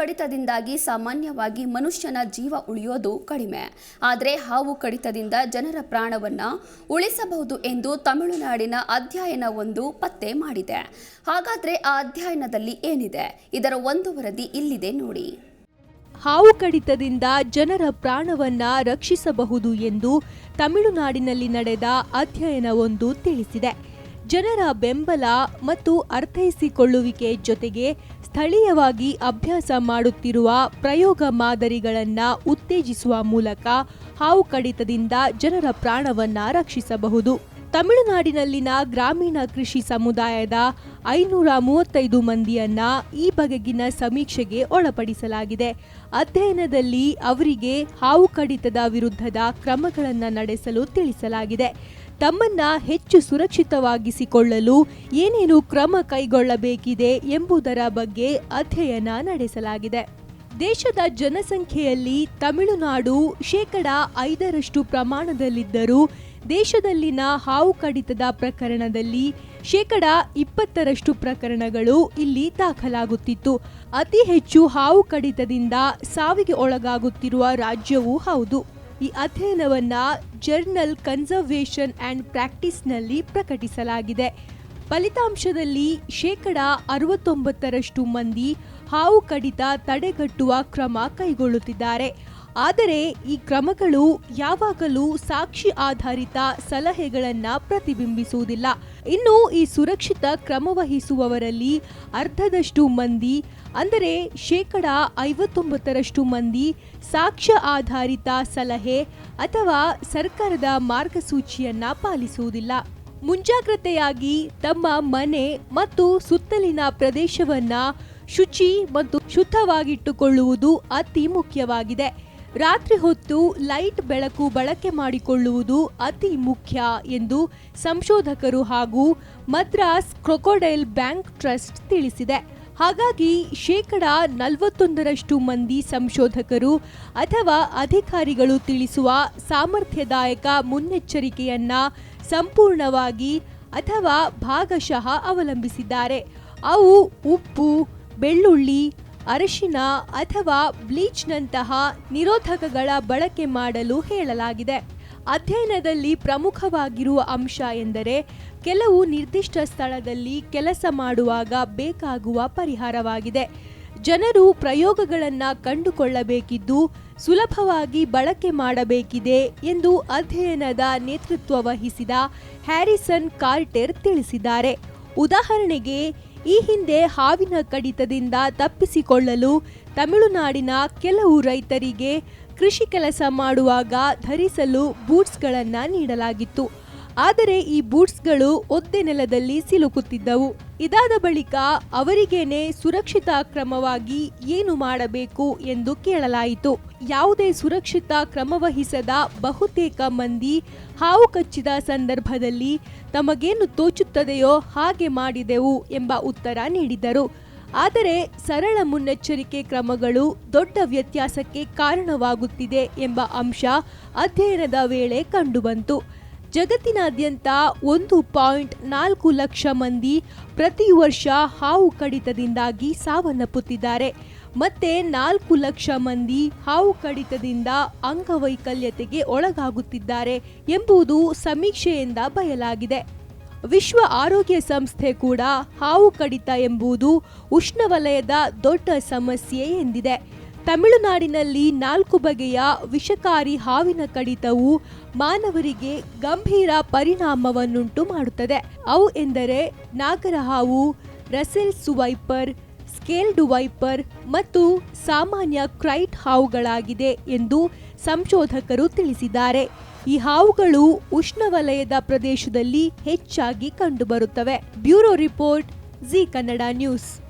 ಕಡಿತದಿಂದಾಗಿ ಸಾಮಾನ್ಯವಾಗಿ ಮನುಷ್ಯನ ಜೀವ ಉಳಿಯೋದು ಕಡಿಮೆ. ಆದರೆ ಹಾವು ಕಡಿತದಿಂದ ಜನರ ಪ್ರಾಣವನ್ನು ಉಳಿಸಬಹುದು ಎಂದು ತಮಿಳುನಾಡಿನ ಅಧ್ಯಯನವೊಂದು ಪತ್ತೆ ಮಾಡಿದೆ. ಹಾಗಾದರೆ ಆ ಅಧ್ಯಯನದಲ್ಲಿ ಏನಿದೆ? ಇದರ ಒಂದು ವರದಿ ಇಲ್ಲಿದೆ ನೋಡಿ. ಹಾವು ಕಡಿತದಿಂದ ಜನರ ಪ್ರಾಣವನ್ನ ರಕ್ಷಿಸಬಹುದು ಎಂದು ತಮಿಳುನಾಡಿನಲ್ಲಿ ನಡೆದ ಅಧ್ಯಯನವೊಂದು ತಿಳಿಸಿದೆ. ಜನರ ಬೆಂಬಲ ಮತ್ತು ಅರ್ಥೈಸಿಕೊಳ್ಳುವಿಕೆ ಜೊತೆಗೆ ಸ್ಥಳೀಯವಾಗಿ ಅಭ್ಯಾಸ ಮಾಡುತ್ತಿರುವ ಪ್ರಯೋಗ ಮಾದರಿಗಳನ್ನು ಉತ್ತೇಜಿಸುವ ಮೂಲಕ ಹಾವು ಕಡಿತದಿಂದ ಜನರ ಪ್ರಾಣವನ್ನು ರಕ್ಷಿಸಬಹುದು. ತಮಿಳುನಾಡಿನಲ್ಲಿನ ಗ್ರಾಮೀಣ ಕೃಷಿ ಸಮುದಾಯದ ಐನೂರ ಮೂವತ್ತೈದು ಮಂದಿಯನ್ನ ಈ ಬಗೆಗಿನ ಸಮೀಕ್ಷೆಗೆ ಒಳಪಡಿಸಲಾಗಿದೆ. ಅಧ್ಯಯನದಲ್ಲಿ ಅವರಿಗೆ ಹಾವು ಕಡಿತದ ವಿರುದ್ಧದ ಕ್ರಮಗಳನ್ನು ನಡೆಸಲು ತಿಳಿಸಲಾಗಿದೆ. ತಮ್ಮನ್ನ ಹೆಚ್ಚು ಸುರಕ್ಷಿತವಾಗಿಸಿಕೊಳ್ಳಲು ಏನೇನು ಕ್ರಮ ಕೈಗೊಳ್ಳಬೇಕಿದೆ ಎಂಬುದರ ಬಗ್ಗೆ ಅಧ್ಯಯನ ನಡೆಸಲಾಗಿದೆ. ದೇಶದ ಜನಸಂಖ್ಯೆಯಲ್ಲಿ ತಮಿಳುನಾಡು ಶೇಕಡ ಐದರಷ್ಟು ಪ್ರಮಾಣದಲ್ಲಿದ್ದರೂ ದೇಶದಲ್ಲಿನ ಹಾವು ಕಡಿತದ ಪ್ರಕರಣದಲ್ಲಿ ಶೇಕಡ ಇಪ್ಪತ್ತರಷ್ಟು ಪ್ರಕರಣಗಳು ಇಲ್ಲಿ ದಾಖಲಾಗುತ್ತಿತ್ತು. ಅತಿ ಹೆಚ್ಚು ಹಾವು ಕಡಿತದಿಂದ ಸಾವಿಗೆ ಒಳಗಾಗುತ್ತಿರುವ ರಾಜ್ಯವೂ ಹೌದು. ಈ ಅಧ್ಯಯನವನ್ನ ಜರ್ನಲ್ ಕನ್ಸರ್ವೇಷನ್ ಆ್ಯಂಡ್ ಪ್ರಾಕ್ಟೀಸ್ನಲ್ಲಿ ಪ್ರಕಟಿಸಲಾಗಿದೆ. ಫಲಿತಾಂಶದಲ್ಲಿ ಶೇಕಡ ಅರವತ್ತೊಂಬತ್ತರಷ್ಟು ಮಂದಿ ಹಾವು ಕಡಿತ ತಡೆಗಟ್ಟುವ ಕ್ರಮ ಕೈಗೊಳ್ಳುತ್ತಿದ್ದಾರೆ. ಆದರೆ ಈ ಕ್ರಮಗಳು ಯಾವಾಗಲೂ ಸಾಕ್ಷಿ ಆಧಾರಿತ ಸಲಹೆಗಳನ್ನ ಪ್ರತಿಬಿಂಬಿಸುವುದಿಲ್ಲ. ಇನ್ನು ಈ ಸುರಕ್ಷಿತ ಕ್ರಮವಹಿಸುವವರಲ್ಲಿ ಅರ್ಧದಷ್ಟು ಮಂದಿ, ಅಂದರೆ ಶೇಕಡ ಐವತ್ತೊಂಬತ್ತರಷ್ಟು ಮಂದಿ ಸಾಕ್ಷ್ಯ ಆಧಾರಿತ ಸಲಹೆ ಅಥವಾ ಸರ್ಕಾರದ ಮಾರ್ಗಸೂಚಿಯನ್ನ ಪಾಲಿಸುವುದಿಲ್ಲ. ಮುಂಜಾಗ್ರತೆಯಾಗಿ ತಮ್ಮ ಮನೆ ಮತ್ತು ಸುತ್ತಲಿನ ಪ್ರದೇಶವನ್ನ ಶುಚಿ ಮತ್ತು ಶುದ್ಧವಾಗಿಟ್ಟುಕೊಳ್ಳುವುದು ಅತಿ ಮುಖ್ಯವಾಗಿದೆ. ರಾತ್ರಿ ಹೊತ್ತು ಲೈಟ್ ಬೆಳಕು ಬಳಕೆ ಮಾಡಿಕೊಳ್ಳುವುದು ಅತಿ ಮುಖ್ಯ ಎಂದು ಸಂಶೋಧಕರು ಹಾಗೂ ಮದ್ರಾಸ್ ಕ್ರೊಕೊಡೈಲ್ ಬ್ಯಾಂಕ್ ಟ್ರಸ್ಟ್ ತಿಳಿಸಿದೆ. ಹಾಗಾಗಿ ಶೇಕಡ ನಲವತ್ತೊಂದರಷ್ಟು ಮಂದಿ ಸಂಶೋಧಕರು ಅಥವಾ ಅಧಿಕಾರಿಗಳು ತಿಳಿಸುವ ಸಾಮರ್ಥ್ಯದಾಯಕ ಮುನ್ನೆಚ್ಚರಿಕೆಯನ್ನ ಸಂಪೂರ್ಣವಾಗಿ ಅಥವಾ ಭಾಗಶಃ ಅವಲಂಬಿಸಿದ್ದಾರೆ. ಅವು ಉಪ್ಪು, ಬೆಳ್ಳುಳ್ಳಿ ಅರಿಶಿನ ಅಥವಾ ಬ್ಲೀಚ್ನಂತಹ ನಿರೋಧಕಗಳ ಬಳಕೆ ಮಾಡಲು ಹೇಳಲಾಗಿದೆ. ಅಧ್ಯಯನದಲ್ಲಿ ಪ್ರಮುಖವಾಗಿರುವ ಅಂಶ ಎಂದರೆ ಕೆಲವು ನಿರ್ದಿಷ್ಟ ಸ್ಥಳದಲ್ಲಿ ಕೆಲಸ ಮಾಡುವಾಗ ಬೇಕಾಗುವ ಪರಿಹಾರವಾಗಿದೆ. ಜನರು ಪ್ರಯೋಗಗಳನ್ನು ಕಂಡುಕೊಳ್ಳಬೇಕಿದ್ದು ಸುಲಭವಾಗಿ ಬಳಕೆ ಮಾಡಬೇಕಿದೆ ಎಂದು ಅಧ್ಯಯನದ ನೇತೃತ್ವ ವಹಿಸಿದ ಹ್ಯಾರಿಸನ್ ಕಾರ್ಟೆರ್ ತಿಳಿಸಿದ್ದಾರೆ. ಉದಾಹರಣೆಗೆ ಈ ಹಿಂದೆ ಹಾವಿನ ಕಡಿತದಿಂದ ತಪ್ಪಿಸಿಕೊಳ್ಳಲು ತಮಿಳುನಾಡಿನ ಕೆಲವು ರೈತರಿಗೆ ಕೃಷಿ ಕೆಲಸ ಮಾಡುವಾಗ ಧರಿಸಲು ಬೂಟ್ಸ್ಗಳನ್ನು ನೀಡಲಾಗಿತ್ತು. ಆದರೆ ಈ ಬೂಟ್ಸ್ಗಳು ಒದ್ದೆ ನೆಲದಲ್ಲಿ ಸಿಲುಕುತ್ತಿದ್ದವು. ಇದಾದ ಬಳಿಕ ಅವರಿಗೇನೆ ಸುರಕ್ಷಿತ ಕ್ರಮವಾಗಿ ಏನು ಮಾಡಬೇಕು ಎಂದು ಕೇಳಲಾಯಿತು. ಯಾವುದೇ ಸುರಕ್ಷಿತ ಕ್ರಮವಹಿಸದ ಬಹುತೇಕ ಮಂದಿ ಹಾವು ಕಚ್ಚಿದ ಸಂದರ್ಭದಲ್ಲಿ ತಮಗೇನು ತೋಚುತ್ತದೆಯೋ ಹಾಗೆ ಮಾಡಿದೆವು ಎಂಬ ಉತ್ತರ ನೀಡಿದರು. ಆದರೆ ಸರಳ ಮುನ್ನೆಚ್ಚರಿಕೆ ಕ್ರಮಗಳು ದೊಡ್ಡ ವ್ಯತ್ಯಾಸಕ್ಕೆ ಕಾರಣವಾಗುತ್ತಿದೆ ಎಂಬ ಅಂಶ ಅಧ್ಯಯನದ ವೇಳೆ ಕಂಡುಬಂತು. ಜಗತ್ತಿನಾದ್ಯಂತ ಒಂದು ಪಾಯಿಂಟ್ ನಾಲ್ಕು ಲಕ್ಷ ಮಂದಿ ಪ್ರತಿ ವರ್ಷ ಹಾವು ಕಡಿತದಿಂದಾಗಿ ಸಾವನ್ನಪ್ಪುತ್ತಿದ್ದಾರೆ. ಮತ್ತೆ ನಾಲ್ಕು ಲಕ್ಷ ಮಂದಿ ಹಾವು ಕಡಿತದಿಂದ ಅಂಗವೈಕಲ್ಯತೆಗೆ ಒಳಗಾಗುತ್ತಿದ್ದಾರೆ ಎಂಬುದು ಸಮೀಕ್ಷೆಯಿಂದ ಬಯಲಾಗಿದೆ. ವಿಶ್ವ ಆರೋಗ್ಯ ಸಂಸ್ಥೆ ಕೂಡ ಹಾವು ಕಡಿತ ಎಂಬುದು ಉಷ್ಣವಲಯದ ದೊಡ್ಡ ಸಮಸ್ಯೆ ಎಂದಿದೆ. ತಮಿಳುನಾಡಿನಲ್ಲಿ ನಾಲ್ಕು ಬಗೆಯ ವಿಷಕಾರಿ ಹಾವಿನ ಕಡಿತವು ಮಾನವರಿಗೆ ಗಂಭೀರ ಪರಿಣಾಮವನ್ನುಂಟು ಮಾಡುತ್ತದೆ. ಅವು ಎಂದರೆ ನಾಗರಹಾವು ರಸೆಲ್ ಸುವೈಪರ್ ಸ್ಕೇಲ್ಡ್ ವೈಪರ್ ಮತ್ತು ಸಾಮಾನ್ಯ ಕ್ರೈಟ್ ಹಾವುಗಳಾಗಿದೆ ಎಂದು ಸಂಶೋಧಕರು ತಿಳಿಸಿದ್ದಾರೆ. ಈ ಹಾವುಗಳು ಉಷ್ಣವಲಯದ ಪ್ರದೇಶದಲ್ಲಿ ಹೆಚ್ಚಾಗಿ ಕಂಡುಬರುತ್ತವೆ. Bureau report, Zee Kannada news.